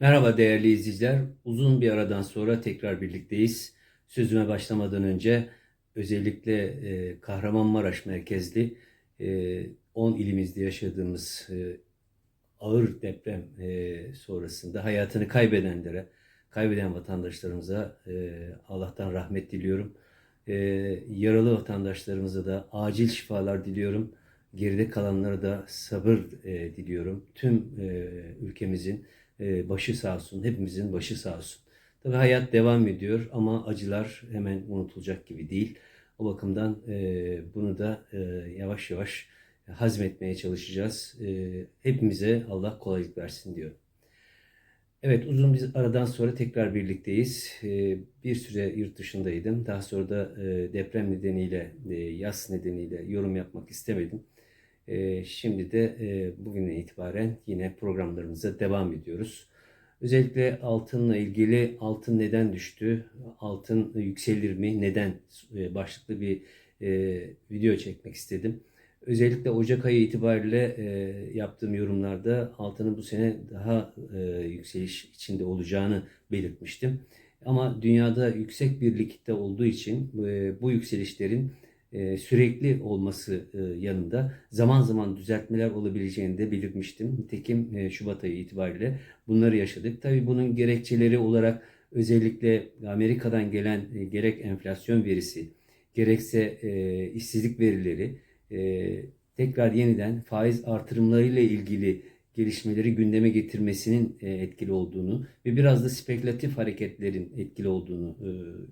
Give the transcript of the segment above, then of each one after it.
Merhaba değerli izleyiciler. Uzun bir aradan sonra tekrar birlikteyiz. Sözüme başlamadan önce özellikle e, Kahramanmaraş merkezli e, 10 ilimizde yaşadığımız e, ağır deprem e, sonrasında hayatını kaybedenlere, kaybeden vatandaşlarımıza e, Allah'tan rahmet diliyorum. E, yaralı vatandaşlarımıza da acil şifalar diliyorum. Geride kalanlara da sabır e, diliyorum. Tüm e, ülkemizin e, başı sağ olsun, hepimizin başı sağ olsun. Tabii hayat devam ediyor ama acılar hemen unutulacak gibi değil. O bakımdan e, bunu da e, yavaş yavaş hazmetmeye çalışacağız. E, hepimize Allah kolaylık versin diyor. Evet uzun bir aradan sonra tekrar birlikteyiz. Bir süre yurt dışındaydım. Daha sonra da deprem nedeniyle, e, yaz nedeniyle yorum yapmak istemedim. E, şimdi de e, bugünden itibaren yine programlarımıza devam ediyoruz. Özellikle altınla ilgili altın neden düştü, altın yükselir mi, neden e, başlıklı bir e, video çekmek istedim. Özellikle Ocak ayı itibariyle e, yaptığım yorumlarda altının bu sene daha yükseliş içinde olacağını belirtmiştim. Ama dünyada yüksek bir likitte olduğu için bu yükselişlerin e, sürekli olması e, yanında zaman zaman düzeltmeler olabileceğini de belirtmiştim. Nitekim e, Şubat ayı itibariyle bunları yaşadık. Tabii bunun gerekçeleri olarak özellikle Amerika'dan gelen gerek enflasyon verisi, gerekse işsizlik verileri tekrar yeniden faiz artırımlarıyla ilgili gelişmeleri gündeme getirmesinin e, etkili olduğunu ve biraz da spekülatif hareketlerin etkili olduğunu e,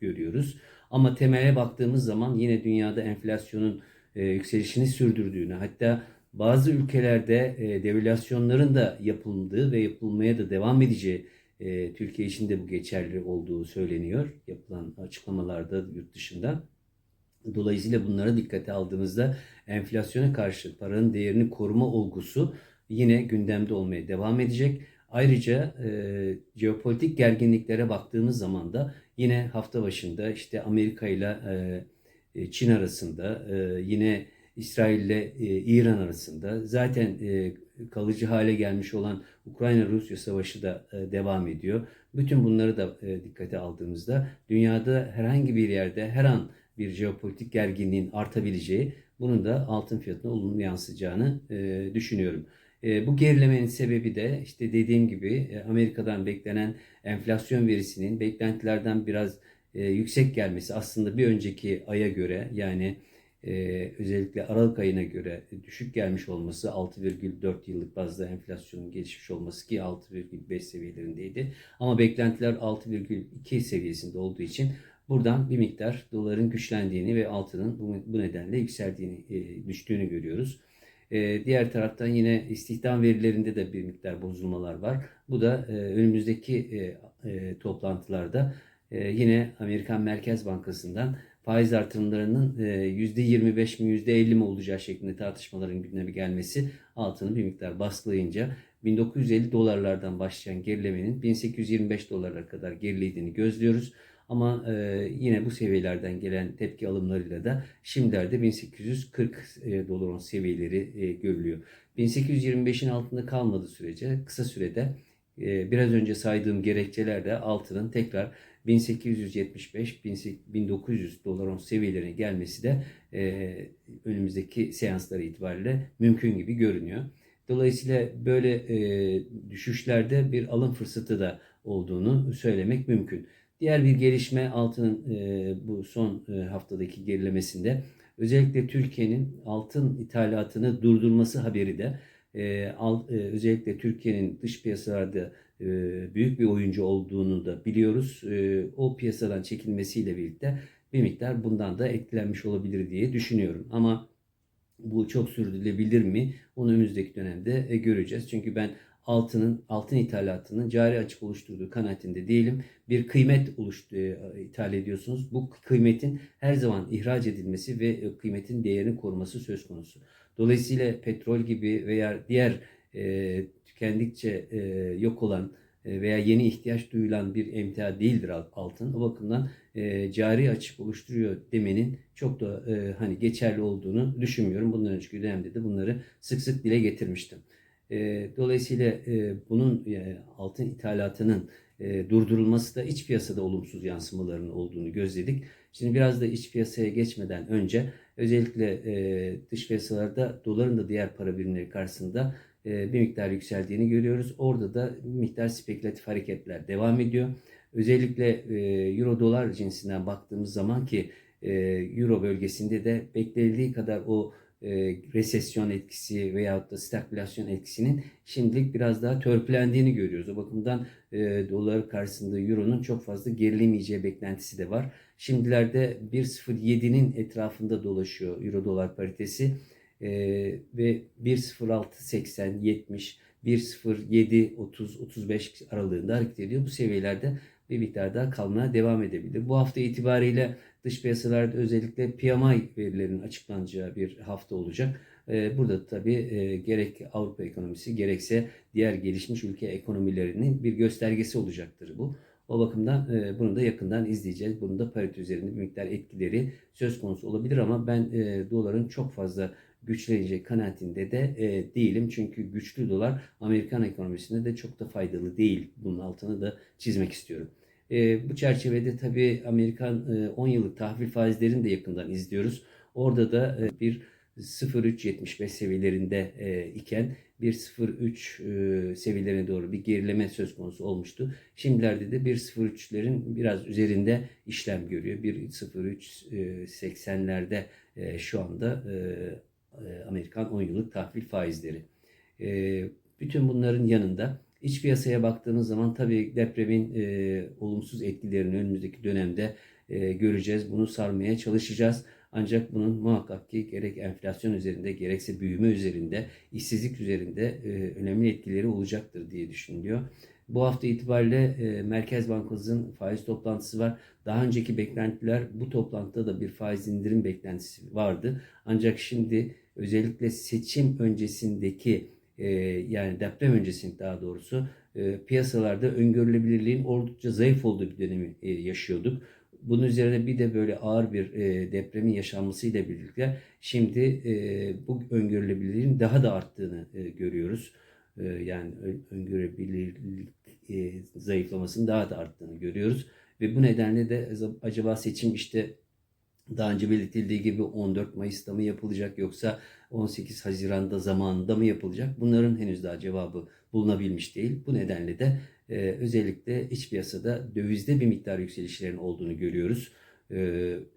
görüyoruz. Ama temele baktığımız zaman yine dünyada enflasyonun e, yükselişini sürdürdüğünü hatta bazı ülkelerde devalüasyonların da yapıldığı ve yapılmaya da devam edeceği Türkiye için de bu geçerli olduğu söyleniyor yapılan açıklamalarda yurt dışında. Dolayısıyla bunlara dikkate aldığımızda enflasyona karşı paranın değerini koruma olgusu yine gündemde olmaya devam edecek. Ayrıca e, jeopolitik gerginliklere baktığımız zaman da yine hafta başında işte Amerika ile e, Çin arasında e, yine İsrail ile e, İran arasında zaten e, kalıcı hale gelmiş olan Ukrayna-Rusya savaşı da e, devam ediyor. Bütün bunları da e, dikkate aldığımızda dünyada herhangi bir yerde her an bir jeopolitik gerginliğin artabileceği, bunun da altın fiyatına olumlu yansıyacağını e, düşünüyorum. E, bu gerilemenin sebebi de işte dediğim gibi e, Amerika'dan beklenen enflasyon verisinin beklentilerden biraz e, yüksek gelmesi aslında bir önceki aya göre yani e, özellikle Aralık ayına göre düşük gelmiş olması 6,4 yıllık bazda enflasyonun gelişmiş olması ki 6,5 seviyelerindeydi. Ama beklentiler 6,2 seviyesinde olduğu için buradan bir miktar doların güçlendiğini ve altının bu, nedenle yükseldiğini, düştüğünü görüyoruz. E, diğer taraftan yine istihdam verilerinde de bir miktar bozulmalar var. Bu da e, önümüzdeki e, e, toplantılarda e, yine Amerikan Merkez Bankası'ndan faiz artırımlarının e, %25 mi %50 mi olacağı şeklinde tartışmaların gündeme gelmesi altını bir miktar baskılayınca 1950 dolarlardan başlayan gerilemenin 1825 dolarlara kadar gerilediğini gözlüyoruz. Ama e, yine bu seviyelerden gelen tepki alımlarıyla da şimdilerde 1840 e, doların seviyeleri e, görülüyor. 1825'in altında kalmadığı sürece kısa sürede e, biraz önce saydığım gerekçelerle altının tekrar 1875-1900 dolar seviyelerine gelmesi de e, önümüzdeki seansları itibariyle mümkün gibi görünüyor. Dolayısıyla böyle e, düşüşlerde bir alım fırsatı da olduğunu söylemek mümkün. Diğer bir gelişme altının e, bu son e, haftadaki gerilemesinde özellikle Türkiye'nin altın ithalatını durdurması haberi de e, al, e, özellikle Türkiye'nin dış piyasalarda e, büyük bir oyuncu olduğunu da biliyoruz. E, o piyasadan çekilmesiyle birlikte bir miktar bundan da etkilenmiş olabilir diye düşünüyorum. Ama bu çok sürdürülebilir mi? Onu önümüzdeki dönemde e, göreceğiz. Çünkü ben altının altın ithalatının cari açık oluşturduğu kanaatinde değilim. Bir kıymet oluştu, e, ithal ediyorsunuz. Bu kıymetin her zaman ihraç edilmesi ve e, kıymetin değerini koruması söz konusu. Dolayısıyla petrol gibi veya diğer e, tükendikçe e, yok olan e, veya yeni ihtiyaç duyulan bir emtia değildir altın. O bakımdan e, cari açık oluşturuyor demenin çok da e, hani geçerli olduğunu düşünmüyorum. Bundan önceki dönemde de bunları sık sık dile getirmiştim. E, dolayısıyla e, bunun e, altın ithalatının e, durdurulması da iç piyasada olumsuz yansımalarının olduğunu gözledik. Şimdi biraz da iç piyasaya geçmeden önce özellikle e, dış piyasalarda doların da diğer para birimleri karşısında e, bir miktar yükseldiğini görüyoruz. Orada da bir miktar spekülatif hareketler devam ediyor. Özellikle e, euro dolar cinsinden baktığımız zaman ki e, euro bölgesinde de beklenildiği kadar o e, resesyon etkisi veyahut da stagflasyon etkisinin şimdilik biraz daha törpülendiğini görüyoruz. O bakımdan e, dolar karşısında euronun çok fazla gerilemeyeceği beklentisi de var. Şimdilerde 1.07'nin etrafında dolaşıyor euro dolar paritesi e, ve 1.06.80 70 1.07 30 35 aralığında hareket ediyor. Bu seviyelerde bir miktar daha kalmaya devam edebilir. Bu hafta itibariyle dış piyasalarda özellikle PMI verilerinin açıklanacağı bir hafta olacak. Ee, Burada tabii e, gerek Avrupa ekonomisi gerekse diğer gelişmiş ülke ekonomilerinin bir göstergesi olacaktır bu. O bakımdan e, bunu da yakından izleyeceğiz. Bunun da parite üzerinde bir miktar etkileri söz konusu olabilir ama ben e, doların çok fazla güçlenecek kanaatinde de değilim. Çünkü güçlü dolar Amerikan ekonomisine de çok da faydalı değil. Bunun altını da çizmek istiyorum. E, bu çerçevede tabii Amerikan e, 10 yıllık tahvil faizlerini de yakından izliyoruz. Orada da e, bir 0.375 seviyelerinde e, iken 1.03 e, seviyelerine doğru bir gerileme söz konusu olmuştu. Şimdilerde de 1.03'lerin biraz üzerinde işlem görüyor. 1.03.80'lerde e, şu anda e, e, Amerikan 10 yıllık tahvil faizleri. E, bütün bunların yanında iç piyasaya baktığımız zaman tabii depremin e, olumsuz etkilerini önümüzdeki dönemde e, göreceğiz. Bunu sarmaya çalışacağız. Ancak bunun muhakkak ki gerek enflasyon üzerinde gerekse büyüme üzerinde, işsizlik üzerinde e, önemli etkileri olacaktır diye düşünülüyor. Bu hafta itibariyle e, Merkez Bankamızın faiz toplantısı var. Daha önceki beklentiler bu toplantıda da bir faiz indirim beklentisi vardı. Ancak şimdi özellikle seçim öncesindeki e, yani deprem öncesinde daha doğrusu e, piyasalarda öngörülebilirliğin oldukça zayıf olduğu bir dönemi e, yaşıyorduk. Bunun üzerine bir de böyle ağır bir e, depremin yaşanmasıyla birlikte şimdi bu öngörülebilirliğin daha da arttığını görüyoruz. Yani öngörülebilirlik zayıflamasının daha da arttığını görüyoruz. Ve bu nedenle de acaba seçim işte daha önce belirtildiği gibi 14 Mayıs'ta mı yapılacak yoksa 18 Haziran'da zamanında mı yapılacak? Bunların henüz daha cevabı bulunabilmiş değil. Bu nedenle de e, özellikle iç piyasada dövizde bir miktar yükselişlerin olduğunu görüyoruz. E,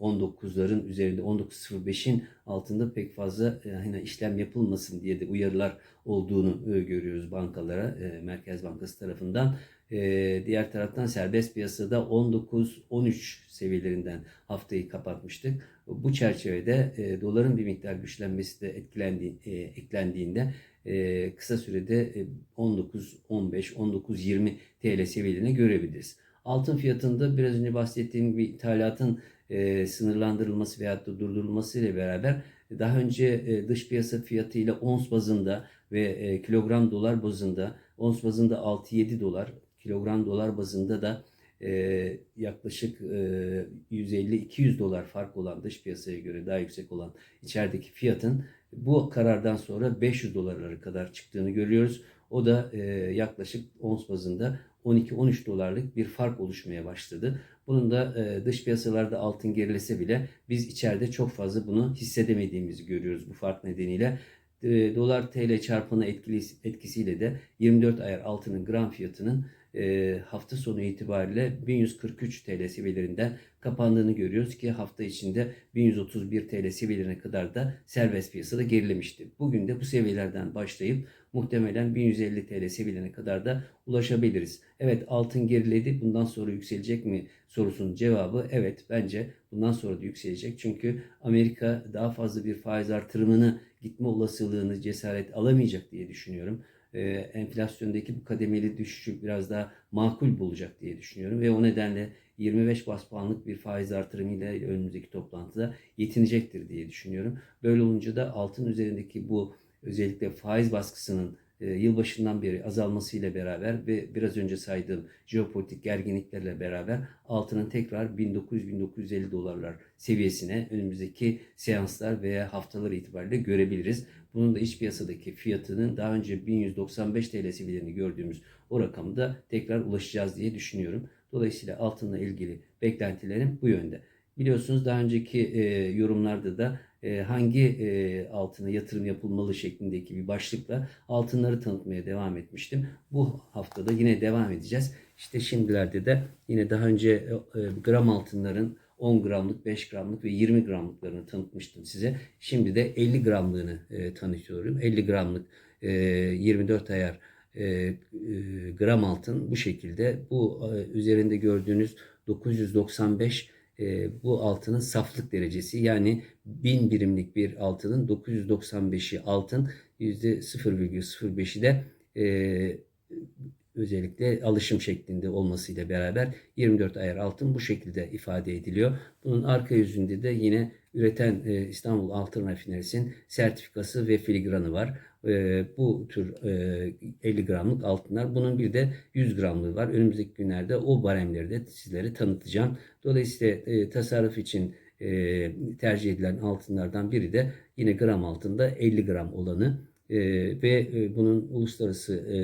19'ların üzerinde 19.05'in altında pek fazla e, hani işlem yapılmasın diye de uyarılar olduğunu e, görüyoruz bankalara, e, Merkez Bankası tarafından. E, diğer taraftan serbest piyasada 19-13 seviyelerinden haftayı kapatmıştık. Bu çerçevede e, doların bir miktar güçlenmesi de etkilendi, e, eklendiğinde e, kısa sürede e, 19, 15, 19, 20 TL seviyelerine görebiliriz. Altın fiyatında biraz önce bahsettiğim gibi ithalatın e, sınırlandırılması veyahut da durdurulması ile beraber daha önce e, dış piyasa fiyatı ile ons bazında ve e, kilogram dolar bazında ons bazında 6-7 dolar kilogram dolar bazında da e, yaklaşık e, 150-200 dolar fark olan dış piyasaya göre daha yüksek olan içerideki fiyatın bu karardan sonra 500 dolarlara kadar çıktığını görüyoruz. O da e, yaklaşık ons bazında 12-13 dolarlık bir fark oluşmaya başladı. Bunun da e, dış piyasalarda altın gerilese bile biz içeride çok fazla bunu hissedemediğimizi görüyoruz bu fark nedeniyle. E, dolar TL çarpanı etkili, etkisiyle de 24 ayar altının gram fiyatının e, hafta sonu itibariyle 1143 TL seviyelerinden kapandığını görüyoruz ki hafta içinde 1131 TL seviyelerine kadar da serbest piyasada gerilemişti. Bugün de bu seviyelerden başlayıp muhtemelen 1150 TL seviyelerine kadar da ulaşabiliriz. Evet altın geriledi bundan sonra yükselecek mi sorusunun cevabı evet bence bundan sonra da yükselecek. Çünkü Amerika daha fazla bir faiz artırımını gitme olasılığını cesaret alamayacak diye düşünüyorum e, enflasyondaki bu kademeli düşüşü biraz daha makul bulacak diye düşünüyorum. Ve o nedenle 25 bas puanlık bir faiz artırımıyla önümüzdeki toplantıda yetinecektir diye düşünüyorum. Böyle olunca da altın üzerindeki bu özellikle faiz baskısının e, yılbaşından beri azalmasıyla beraber ve biraz önce saydığım jeopolitik gerginliklerle beraber altının tekrar 1900-1950 dolarlar seviyesine önümüzdeki seanslar veya haftalar itibariyle görebiliriz. Bunun da iç piyasadaki fiyatının daha önce 1195 TL seviyelerini gördüğümüz o rakamda tekrar ulaşacağız diye düşünüyorum. Dolayısıyla altınla ilgili beklentilerim bu yönde. Biliyorsunuz daha önceki e, yorumlarda da e, hangi e, altına yatırım yapılmalı şeklindeki bir başlıkla altınları tanıtmaya devam etmiştim. Bu haftada yine devam edeceğiz. İşte şimdilerde de yine daha önce e, gram altınların 10 gramlık, 5 gramlık ve 20 gramlıklarını tanıtmıştım size. Şimdi de 50 gramlığını e, tanıtıyorum. 50 gramlık e, 24 ayar e, e, gram altın bu şekilde. Bu e, üzerinde gördüğünüz 995 e, bu altının saflık derecesi yani 1000 birimlik bir altının 995'i altın %0,05'i de e, özellikle alışım şeklinde olmasıyla beraber 24 ayar altın bu şekilde ifade ediliyor. Bunun arka yüzünde de yine üreten e, İstanbul Altın Rafinerisi'nin sertifikası ve filigranı var. E, bu tür e, 50 gramlık altınlar. Bunun bir de 100 gramlığı var. Önümüzdeki günlerde o baremleri de sizlere tanıtacağım. Dolayısıyla e, tasarruf için e, tercih edilen altınlardan biri de yine gram altında 50 gram olanı e, ve e, bunun uluslararası e,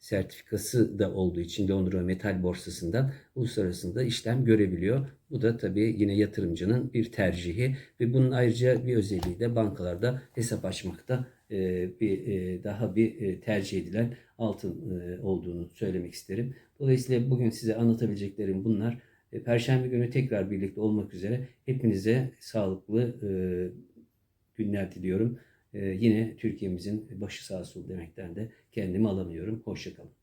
sertifikası da olduğu için Londra Metal Borsası'ndan uluslararasında işlem görebiliyor. Bu da tabii yine yatırımcının bir tercihi ve bunun ayrıca bir özelliği de bankalarda hesap açmakta e, bir e, daha bir e, tercih edilen altın olduğunu söylemek isterim. Dolayısıyla bugün size anlatabileceklerim bunlar. Perşembe günü tekrar birlikte olmak üzere hepinize sağlıklı günler diliyorum. Yine Türkiye'mizin başı sağ olsun demekten de kendimi alamıyorum. Hoşçakalın.